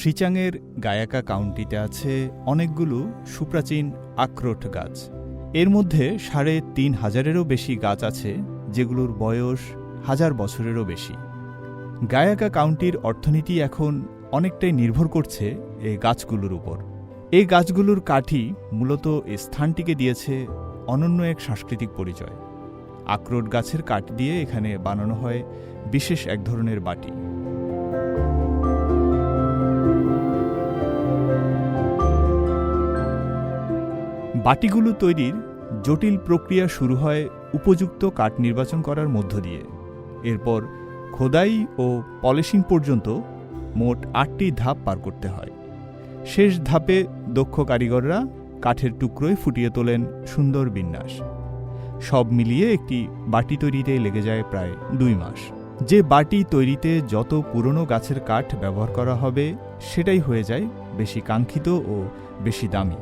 সিচাংয়ের গায়াকা কাউন্টিতে আছে অনেকগুলো সুপ্রাচীন আখরোট গাছ। এর মধ্যে সাড়ে তিন হাজারেরও বেশি গাছ আছে, যেগুলোর বয়স হাজার বছরেরও বেশি। গায়াকা কাউন্টির অর্থনীতি এখন অনেকটাই নির্ভর করছে এই গাছগুলোর উপর। এই গাছগুলোর কাঠই মূলত এই স্থানটিকে দিয়েছে অনন্য এক সাংস্কৃতিক পরিচয়। আখরোট গাছের কাঠ দিয়ে এখানে বানানো হয় বিশেষ এক ধরনের বাটি। বাটিগুলো তৈরির জটিল প্রক্রিয়া শুরু হয় উপযুক্ত কাঠ নির্বাচন করার মধ্য দিয়ে। এরপর খোদাই ও পলিশিং পর্যন্ত মোট আটটি ধাপ পার করতে হয়। শেষ ধাপে দক্ষ কারিগররা কাঠের টুকরোয় ফুটিয়ে তোলেন সুন্দর বিন্যাস। সব মিলিয়ে একটি বাটি তৈরিতে লেগে যায় প্রায় দুই মাস। যে বাটি তৈরিতে যত পুরনো গাছের কাঠ ব্যবহার করা হবে, সেটাই হয়ে যায় বেশি কাঙ্ক্ষিত ও বেশি দামি।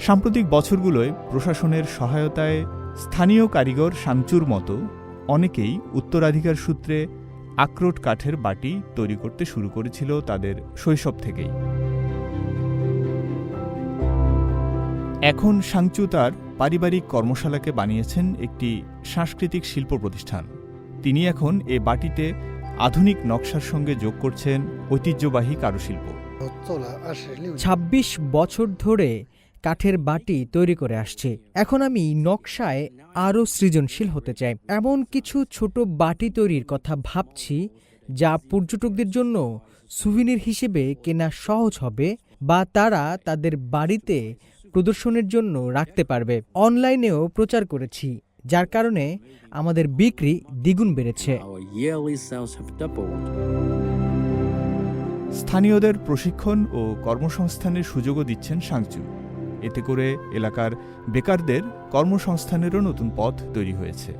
সাম্প্রতিক বছরগুলোয় প্রশাসনের সহায়তায় স্থানীয় কারিগর সাংচুর মতো অনেকেই উত্তরাধিকার সূত্রে আক্রোট কাঠের বাটি তৈরি করতে শুরু করেছিল তাদের শৈশব থেকেই। এখন সাংচু তার পারিবারিক কর্মশালাকে বানিয়েছেন একটি সাংস্কৃতিক শিল্প প্রতিষ্ঠান। তিনি এখন এ বাটিতে আধুনিক নকশার সঙ্গে যোগ করছেন ঐতিহ্যবাহী কারুশিল্প। ২৬ বছর ধরে কাঠের বাটি তৈরি করে আসছে। এখন আমি নকশায় আরও সৃজনশীল হতে চাই। এমন কিছু ছোট বাটি তৈরির কথা ভাবছি যা পর্যটকদের জন্য সুভিনির হিসেবে কেনা সহজ হবে বা তারা তাদের বাড়িতে প্রদর্শনের জন্য রাখতে পারবে। অনলাইনেও প্রচার করেছি যার কারণে আমাদের বিক্রি দ্বিগুণ বেড়েছে. স্থানীয়দের প্রশিক্ষণ ও কর্মসংস্থানের সুযোগও দিচ্ছেন সাংচু এতে করে এলাকার বেকারদের কর্মসংস্থানেরও নতুন পথ তৈরি হয়েছে।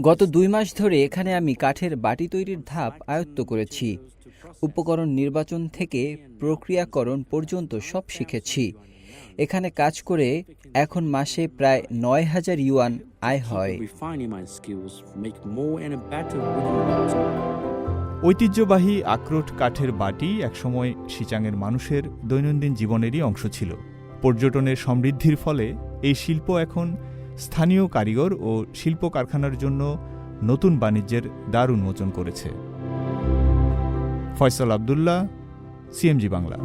গত দুই মাস ধরে এখানে আমি কাঠের বাটি তৈরির ধাপ আয়ত্ত করেছি। উপকরণ নির্বাচন থেকে প্রক্রিয়াকরণ পর্যন্ত সব শিখেছি। এখানে কাজ করে এখন মাসে প্রায় নয় হাজার ইউয়ান আয় হয়। ঐতিহ্যবাহী আখরোট কাঠের বাটি একসময় সিচাংয়ের মানুষের দৈনন্দিন জীবনেরই অংশ ছিল। পর্যটনের সমৃদ্ধির ফলে এই শিল্প এখন স্থানীয় কারিগর ও শিল্প কারখানার জন্য নতুন বাণিজ্যের দ্বার উন্মোচন করেছে। ফয়সাল আবদুল্লাহ, সিএমজি বাংলা।